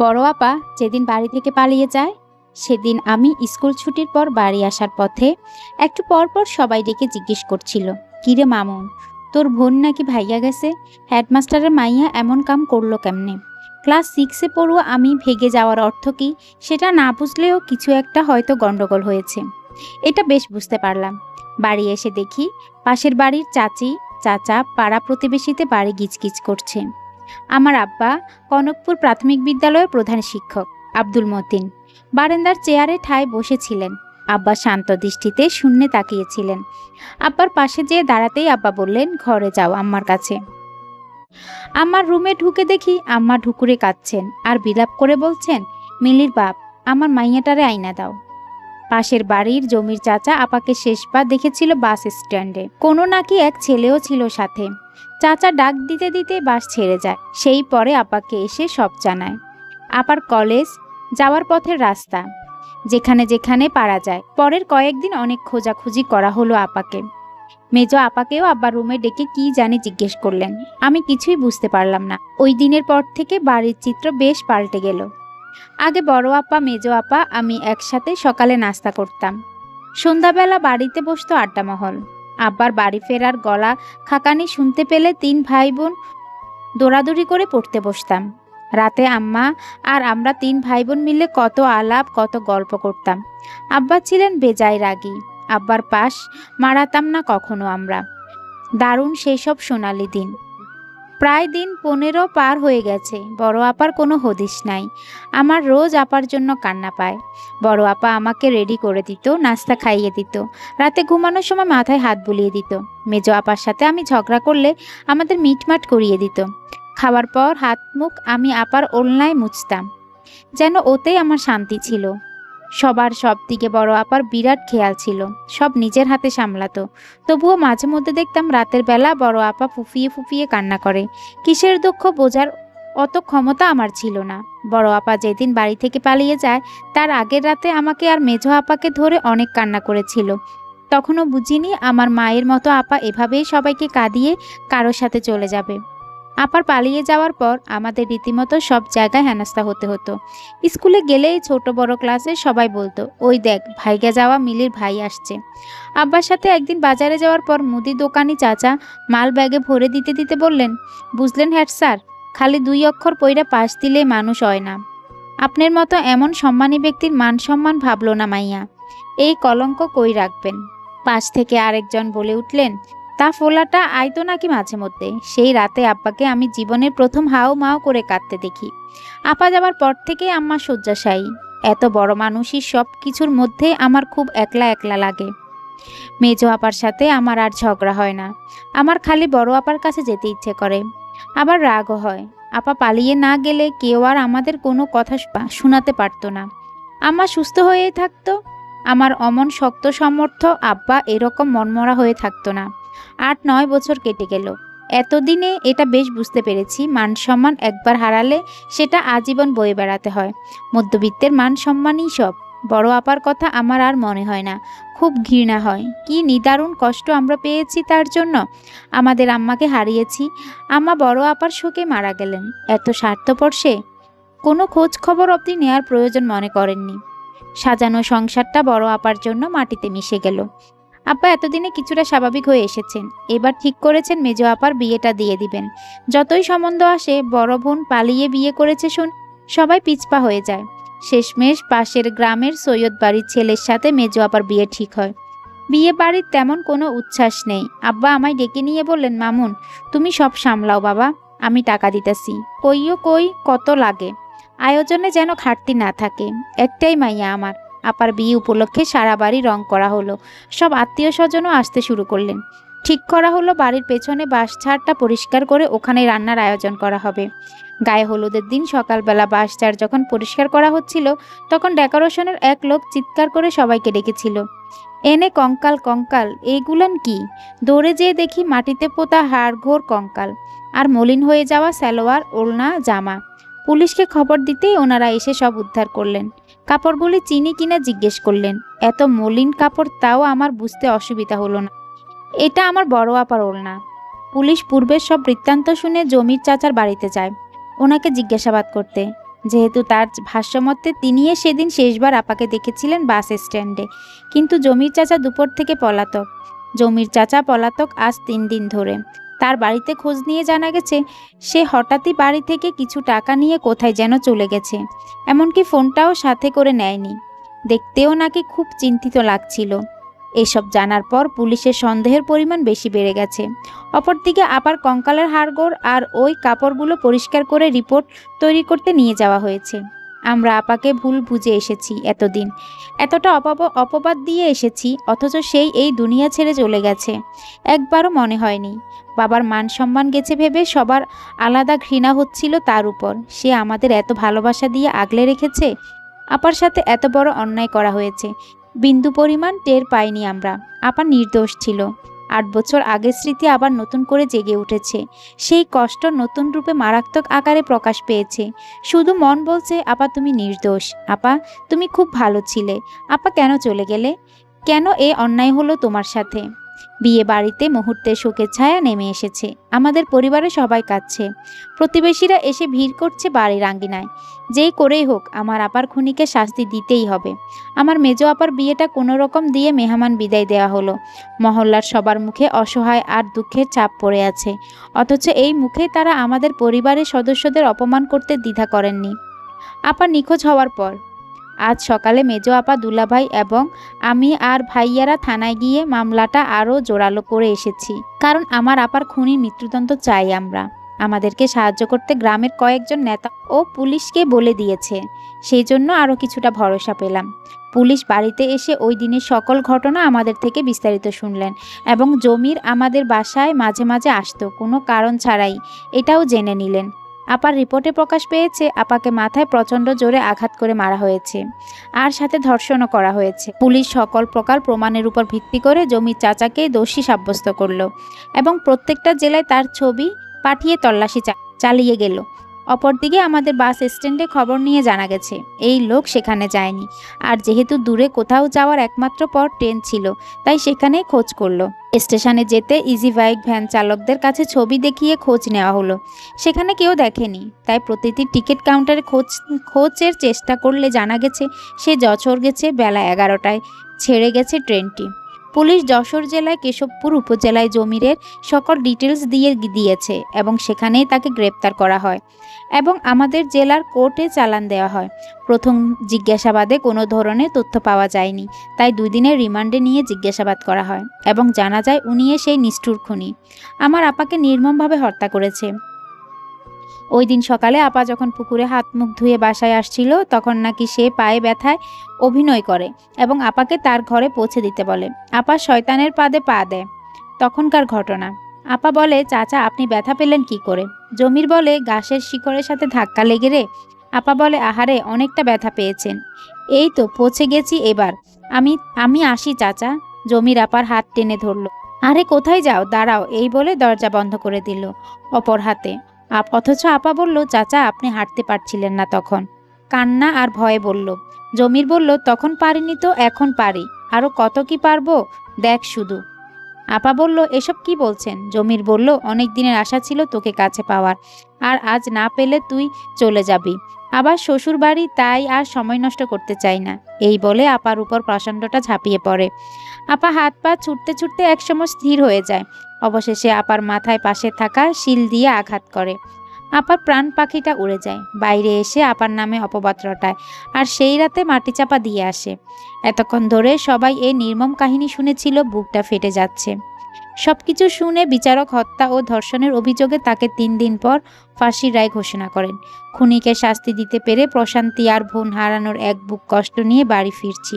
বড় আপা যেদিন বাড়ি থেকে পালিয়ে যায়, সেদিন আমি স্কুল ছুটির পর বাড়ি আসার পথে একটু পর পর সবাই ডেকে জিজ্ঞেস করছিল, কিরে মামুন, তোর বোন নাকি ভাইয়া গেছে? হেডমাস্টারের মাইয়া এমন কাম করল কেমনে? ক্লাস সিক্সে পড়ুয়া আমি ভেগে যাওয়ার অর্থ কি? সেটা না বুঝলেও কিছু একটা হয়তো গন্ডগোল হয়েছে। এটা বেশ বুঝতে পারলাম। বাড়ি এসে দেখি পাশের বাড়ির চাচি, চাচা পাড়া প্রতিবেশীতে বাড়ি গিচগিচ করছে। আমার আব্বা কনকপুর প্রাথমিক বিদ্যালয়ের প্রধান শিক্ষক, আব্দুল মতিন। বারান্দার চেয়ারে ঠায় বসেছিলেন। আব্বা শান্ত দৃষ্টিতে শূন্যে তাকিয়েছিলেন। আব্বার পাশে যেয়ে দাঁড়াতেই আব্বা বললেন, ঘরে যাও আম্মার কাছে। আমার রুমে ঢুকে দেখি আম্মা ঢুকুরে কাঁদছেন আর বিলাপ করে বলছেন, মিলির বাপ, আমার মাইয়াটারে আইনা দাও। পাশের বাড়ির জমির চাচা আপাকে শেষবার দেখেছিল বাস স্ট্যান্ডে। কোনো নাকি এক ছেলেও ছিল সাথে। চাচা ডাক দিতে দিতে বাস ছেড়ে যায়। সেই পরে আপাকে এসে সব জানায়। আপার কলেজ যাওয়ার পথের রাস্তা। যেখানে যেখানে পারা যায়। পরের কয়েকদিন অনেক খোঁজাখুঁজি করা হলো আপাকে। মেজো আপাকেও আব্বার রুমে ডেকে কি জানি জিজ্ঞেস করলেন। আমি কিছুই বুঝতে পারলাম না। ওই দিনের পর থেকে বাড়ির চিত্র বেশ পাল্টে গেল। আগে বড় আপা, মেজো আপা, আমি একসাথে সকালে নাস্তা করতাম। সন্ধ্যাবেলা বাড়িতে বসতো আড্ডামহল আব্বার বাড়ি ফেরার গলা খাকানি শুনতে পেলে তিন ভাই বোন দৌড়াদৌড়ি করে পড়তে বসতাম। রাতে আম্মা আর আমরা তিন ভাই বোন মিলে কত আলাপ, কত গল্প করতাম। আব্বা ছিলেন বেজায় রাগী। আব্বার পাশ মারাতাম না কখনো আমরা। দারুণ সেই সব সোনালি দিন। প্রায় দিন পনেরো পার হয়ে গেছে। বড় আপার কোনো হদিস নাই। আমার রোজ আপার জন্য কান্না পায়। বড় আপা আমাকে রেডি করে দিত, নাস্তা খাইয়ে দিত। রাতে ঘুমানোর সময় মাথায় হাত বুলিয়ে দিত। মেজো আপার সাথে আমি ঝগড়া করলে আমাদের মিটমাট করিয়ে দিত। খাওয়ার পর হাত মুখ আমি আপার ওলনায় মুছতাম। যেন ওতেই আমার শান্তি ছিল। সবার সব দিকে বড় আপার বিরাট খেয়াল ছিল, সব নিজের হাতে সামলাতো। তবুও মাঝে মধ্যে দেখতাম রাতের বেলা বড় আপা ফুফিয়ে ফুফিয়ে কান্না করে। কিসের দুঃখ বোঝার অত ক্ষমতা আমার ছিল না। বড় আপা যেদিন বাড়ি থেকে পালিয়ে যায়, তার আগের রাতে আমাকে আর মেঝো আপাকে ধরে অনেক কান্না করেছিল। তখনও বুঝিনি আমার মায়ের মতো আপা এভাবেই সবাইকে কাঁদিয়ে কারোর সাথে চলে যাবে। আপার পালিয়ে যাওয়ার পর আমাদের রীতিমতো সব জায়গায় হেনস্থা হতে হতো। স্কুলে গেলেই ছোট বড় ক্লাসে সবাই বলতো, ওই দেখ, ভাইগা যাওয়া মিলির ভাই আসছে। আব্বার সাথে একদিন বাজারে যাওয়ার পর মুদি দোকানি চাচা মাল ব্যাগে ভরে দিতে দিতে বললেন, বুঝলেন হ্যাট স্যার, খালি দুই অক্ষর পইরা পাশ দিলে মানুষ হয় না। আপনার মতো এমন সম্মানী ব্যক্তির মান সম্মান ভাবল না মাইয়া। এই কলঙ্ক কই রাখবেন? পাশ থেকে আরেকজন বলে উঠলেন তা ফোলাটা আইতো নাকি মাঝে মধ্যে? সেই রাতে আব্বাকে আমি জীবনের প্রথম হাও মাও করে কাঁদতে দেখি। আপা যাবার পর থেকে আম্মা শয্যাশায়ী। এত বড় মানুষই সব কিছুর মধ্যে আমার খুব একলা একলা লাগে। মেজো আপার সাথে আমার আর ঝগড়া হয় না। আমার খালি বড় আপার কাছে যেতে ইচ্ছে করে। আবার রাগও হয়। আপা পালিয়ে না গেলে কেউ আর আমাদের কোনো কথা শোনাতে পারতো না। আম্মা সুস্থ হয়েই থাকতো। আমার অমন শক্ত সমর্থ আব্বা এরকম মনমরা হয়ে থাকতো না। আট নয় বছর কেটে গেল। এতদিনে এটা বেশ বুঝতে পেরেছি, মান সম্মান একবার হারালে সেটা আজীবন বয়ে বেড়াতে হয়। মধ্যবিত্তের মান সম্মানই সব। বড় আপার কথা আমার আর মনে হয় না। খুব ঘৃণা হয়। কি নিদারুণ কষ্ট আমরা পেয়েছি তার জন্য। আমাদের আম্মাকে হারিয়েছি। আম্মা বড় আপার শোকে মারা গেলেন। এত স্বার্থপর সে? কোনো খোঁজ খবর অবধি নেয়ার প্রয়োজন মনে করেননি। সাজানো সংসারটা বড় আপার জন্য মাটিতে মিশে গেল। আব্বা এতদিনে কিছুটা স্বাভাবিক হয়ে এসেছেন। এবার ঠিক করেছেন মেজো আপার বিয়েটা দিয়ে দিবেন। যতই সম্বন্ধ আসে, বড় বোন পালিয়ে বিয়ে করেছে শুন, সবাই পিছপা হয়ে যায়। শেষমেশ পাশের গ্রামের সৈয়দ বাড়ির ছেলের সাথে মেজো আপার বিয়ে ঠিক হয়। বিয়ে বাড়ির তেমন কোনো উচ্ছ্বাস নেই। আব্বা আমায় ডেকে নিয়ে বললেন, মামুন, তুমি সব সামলাও বাবা, আমি টাকা দিতেছি। কইও কই কত লাগে। আয়োজনে যেন ঘাটতি না থাকে। একটাই মাইয়া আমার। আপার বিয়ে উপলক্ষে সারা বাড়ি রং করা হলো। সব আত্মীয় স্বজনও আসতে শুরু করলেন। ঠিক করা হলো বাড়ির পেছনে বাঁশঝাড়টা পরিষ্কার করে ওখানে রান্নার আয়োজন করা হবে। গায়ে হলুদের দিন সকালবেলা বাঁশ ছাড় যখন পরিষ্কার করা হচ্ছিল, তখন ডেকোরেশনের এক লোক চিৎকার করে সবাইকে ডেকেছিল। এনে কঙ্কাল কঙ্কাল এইগুলান কি? দৌড়ে যেয়ে দেখি মাটিতে পোতা হাড়ঘোর কঙ্কাল। আর মলিন হয়ে যাওয়া সালোয়ার, ওড়না, জামা। পুলিশকে খবর দিতেই ওনারা এসে সব উদ্ধার করলেন। কাপড়গুলি চিনি কিনা জিজ্ঞেস করলেন। এত মলিন কাপড় তাও আমার বুঝতে অসুবিধা হলো না। এটা আমার বড় আপার ওড়না। পুলিশ পূর্বের সব বৃত্তান্ত শুনে জমির চাচার বাড়িতে যায়। ওনাকে জিজ্ঞাসাবাদ করতে। যেহেতু তার ভাষ্যমতে তিনিই সেদিন শেষবার আপাকে দেখেছিলেন বাস স্ট্যান্ডে। কিন্তু জমির চাচা দুপুর থেকে পলাতক। জমির চাচা পলাতক আজ তিন দিন ধরে। তার বাড়িতে খোঁজ নিয়ে জানা গেছে, সে হঠাৎই বাড়ি থেকে কিছু টাকা নিয়ে কোথায় যেন চলে গেছে, এমনকি ফোনটাও সাথে করে নেয়নি। দেখতেও নাকি খুব চিন্তিত লাগছিল। এসব জানার পর পুলিশের সন্দেহের পরিমাণ বেশি বেড়ে গেছে। অপরদিকে আবার কঙ্কালের হাড়গোড় আর ওই কাপড়গুলো পরিষ্কার করে রিপোর্ট তৈরি করতে নিয়ে যাওয়া হয়েছে। আমরা আপাকে ভুল বুঝে এসেছি এতদিন। এতটা অপব, অপবাদ দিয়ে এসেছি, অথচ সেই এই দুনিয়া ছেড়ে চলে গেছে। একবারও মনে হয়নি। বাবার মান সম্মান গেছে ভেবে সবার আলাদা ঘৃণা হচ্ছিল তার উপর। সে আমাদের এত ভালোবাসা দিয়ে আগলে রেখেছে? আপার সাথে এত বড় অন্যায় করা হয়েছে? বিন্দু পরিমাণ টের পাইনি আমরা। আপা নির্দোষ ছিল। আট বছর আগের স্মৃতি আবার নতুন করে জেগে উঠেছে। সেই কষ্ট নতুন রূপে মারাত্মক আকারে প্রকাশ পেয়েছে। শুধু মন বলছে, আপা, তুমি নির্দোষ। আপা, তুমি খুব ভালো ছিলে। আপা, কেন চলে গেলে? কেন এ অন্যায় হলো তোমার সাথে? বিয়ে বাড়িতে মুহূর্তে শোকের ছায়া নেমে এসেছে। আমাদের পরিবারে সবাই কাঁদছে। প্রতিবেশীরা এসে ভিড় করছে বাড়ির আঙ্গিনায় যেই করেই হোক, আমার আপার খুনিকে শাস্তি দিতেই হবে। আমার মেজো আপার বিয়েটা কোনো রকম দিয়ে মেহমান বিদায় দেওয়া হলো। মহল্লার সবার মুখে অসহায় আর দুঃখের চাপ পড়ে আছে। অথচ এই মুখে তারা আমাদের পরিবারের সদস্যদের অপমান করতে দ্বিধা করেননি। আপা নিখোঁজ হওয়ার পর আজ সকালে মেজো আপা দুলাভাই এবং আমি আর ভাইয়ারা থানায় গিয়ে মামলাটা আরও জোরালো করে এসেছি। কারণ আমার আপার খুনির মৃত্যুদণ্ড চাই আমরা। আমাদেরকে সাহায্য করতে গ্রামের কয়েকজন নেতা ও পুলিশকে বলে দিয়েছে। সেই জন্য আরও কিছুটা ভরসা পেলাম। পুলিশ বাড়িতে এসে ওই দিনের সকল ঘটনা আমাদের থেকে বিস্তারিত শুনলেন এবং জমির আমাদের বাসায় মাঝে মাঝে আসতো, কোনো কারণ ছাড়াই। এটাও জেনে নিলেন। আপার রিপোর্টে প্রকাশ পেয়েছে, আপাকে মাথায় প্রচণ্ড জোরে আঘাত করে মারা হয়েছে আর সাথে ধর্ষণও করা হয়েছে। পুলিশ সকল প্রকার প্রমাণের উপর ভিত্তি করে জমির চাচাকে দোষী সাব্যস্ত করল এবং প্রত্যেকটা জেলায় তার ছবি পাঠিয়ে তল্লাশি চালিয়ে গেল। অপরদিকে আমাদের বাস স্ট্যান্ডে খবর নিয়ে জানা গেছে, এই লোক সেখানে যায়নি। আর যেহেতু দূরে কোথাও যাওয়ার একমাত্র পর ট্রেন ছিল, তাই সেখানেই খোঁজ করল। স্টেশনে যেতে ইজি বাইক ভ্যান চালকদের কাছে ছবি দেখিয়ে খোঁজ নেওয়া হলো। সেখানে কেউ দেখেনি। তাই প্রতিটি টিকিট কাউন্টারে খোঁজ, খোঁজের চেষ্টা করলে জানা গেছে, সে যশোর গেছে বেলা এগারোটায়। ছেড়ে গেছে ট্রেনটি। পুলিশ যশোর জেলায় কেশবপুর উপজেলায় জমিরের সকল ডিটেলস দিয়ে দিয়েছে এবং সেখানেই তাকে গ্রেপ্তার করা হয় এবং আমাদের জেলার কোর্টে চালান দেওয়া হয়। প্রথম জিজ্ঞাসাবাদে কোনো ধরনের তথ্য পাওয়া যায়নি, তাই দুই দিনের রিমান্ডে নিয়ে জিজ্ঞাসাবাদ করা হয় এবং জানা যায় উনিয়ে সেই নিষ্ঠুর খুনি। আমার আপাকে নির্মমভাবে হত্যা করেছে। ওই দিন সকালে আপা যখন পুকুরে হাত মুখ ধুয়ে বাসায় আসছিল, তখন নাকি সে পায়ে ব্যথায় অভিনয় করে এবং আপাকে তার ঘরে পৌঁছে দিতে বলে। আপা শয়তানের পাদে পা দেয়। তখনকার ঘটনা। আপা বলে, চাচা, আপনি ব্যথা পেলেন কি করে? জমির বলে গাছের শিকড়ের সাথে ধাক্কা লেগে রে। আপা বলে, আহারে, অনেকটা ব্যথা পেয়েছেন। এই তো, পৌঁছে গেছি এবার। আমি আমি আসি, চাচা। জমির আপার হাত টেনে ধরলো। আরে, কোথায় যাও? দাঁড়াও। এই বলে দরজা বন্ধ করে দিল অপর হাতে। আপ অথচ আপা বলল, চাচা, আপনি হাঁটতে পারছিলেন না তখন। কান্না আর ভয়ে বলল, জমির বলল, তখন পারিনি তো, এখন পারি। আরও কত কি পারব? দেখ শুধু। আপা বলল, এসব কি বলছেন? জমির বলল, অনেক দিনের আশা ছিল তোকে কাছে পাওয়ার, আর আজ না পেলে তুই চলে যাবি। আবার শ্বশুর বাড়ি তাই আর সময় নষ্ট করতে চাই না। এই বলে আপার উপর প্রচণ্ডটা ঝাঁপিয়ে পড়ে। আপা হাত পা ছুটতে ছুটতে একসময় স্থির হয়ে যায়। অবশেষে আপার মাথায় পাশে থাকা শিল দিয়ে আঘাত করে। আপার প্রাণ পাখিটা উড়ে যায়। বাইরে এসে আপার নামে অপবাদ রটায় আর সেই রাতে মাটি চাপা দিয়ে আসে। এতক্ষণ ধরে সবাই এই নির্মম কাহিনী শুনেছিল, বুকটা ফেটে যাচ্ছে। সবকিছু শুনে বিচারক হত্যা ও ধর্ষণের অভিযোগে তাকে তিন দিন পর ফাঁসির রায় ঘোষণা করেন। খুনিকে শাস্তি দিতে পেরে প্রশান্তি আর বোন হারানোর এক বুক কষ্ট নিয়ে বাড়ি ফিরছি।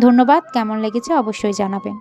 ধন্যবাদ, কেমন লেগেছে অবশ্যই জানাবেন।